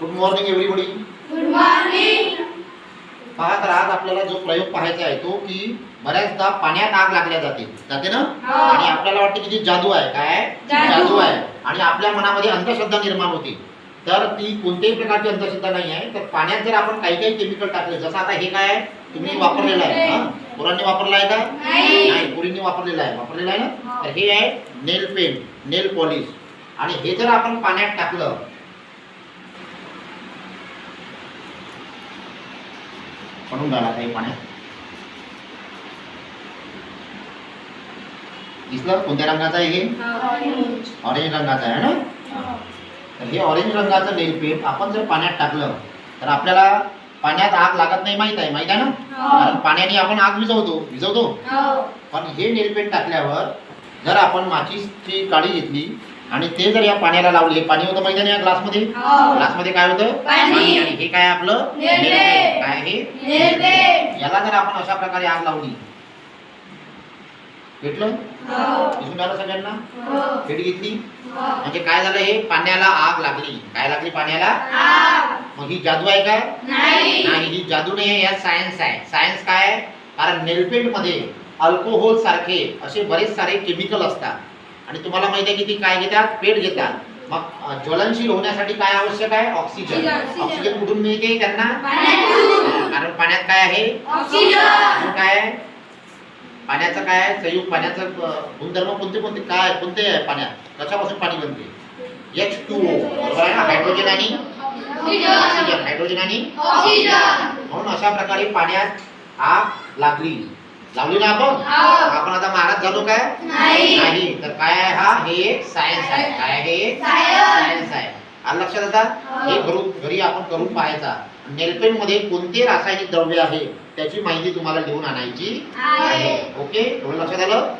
Good morning everybody good morning पहा तर आज आपल्याला जो प्रयोग पाहायचा आहे तो की बऱ्याचदा पाण्यात आग लागल्या जाते जाते ना हो. आणि आपल्याला वाटते की ती जादू आहे काय जादू. आहे आणि आपल्या मनामध्ये अंधश्रद्धा निर्माण होते तर ती कोणत्याही प्रकारची अंधश्रद्धा नाही आहे तर पाण्यात जर आपण काही काही केमिकल टाकले जसं आता हे काय? तुम्ही वापरलेलं आहे? पोरांनी वापरलं आहे का नाही. पोरींनी वापरलेलं आहे वापरलेलं आहे ना. तर हे आहे नेल पेंट नेल पॉलिश आणि हे जर आपण पाण्यात टाकलं पडून राहिला काही पाण्यात दिसलं कोणत्या रंगाचं आहे हे ऑरेंज रंगाचं आहे ना तर हे ऑरेंज रंगाचं नेल पेंट आपण जर पाण्यात टाकलं तर आपल्याला पाण्यात आग लागत नाही माहीत आहे माहीत आहे ना? कारण पाण्याने आपण आग विझवतो विझवतो. पण हे नेल पेंट टाकल्यावर जर आपण माचीसची काडी घेतली आणि ते जर या पाण्याला लावले पाणी होतं माहिती ना या ग्लासमध्ये? ग्लासमध्ये काय होतं? पाणी. आणि हे काय आपलं. काय हे? याला जर आपण अशा प्रकारे आग लावली भेटलं? दिसून आलं सगळ्यांना? भेट घेतली? म्हणजे काय झालं हे? पाण्याला आग लागली. काय लागली पाण्याला? मग ही जादू आहे का नाही. ही जादू नाही आहे या सायन्स आहे. सायन्स काय? आहे कारण नेलपेंटमध्ये अल्कोहोल सारखे असे बरेच सारे केमिकल असतात. आणि तुम्हाला माहिती आहे की ती काय घेतात? पेट घेतात. मग ज्वलनशील होण्यासाठी काय आवश्यक आहे? ऑक्सिजन. ऑक्सिजन. कुठून मिळते त्यांना? कारण पाण्यात काय आहे? काय आहे? पाण्याचं काय आहे? संयुक्त पाण्याचं गुणधर्म कोणते कोणते? काय कोणते आहे पाण्यात? कशापासून पाणी बनते? एच टू बरोबर आहे ना? हायड्रोजन आणि? ऑक्सिजन. हायड्रोजन आणि? म्हणून अशा प्रकारे पाण्यात आग लागली. लावली ना आपण? आपण आता महाराज झालो काय? नाही. तर काय आहे हा? हे एक सायन्स आहे काय आहे हे? सायन्स आहे. आलं लक्षात आता? हे. करून घरी आपण करून पाहायचा. नेलपेंटमध्ये कोणते रासायनिक द्रव्य आहे? त्याची माहिती तुम्हाला लिहून आणायची आहे. ओके? एवढं लक्षात आलं?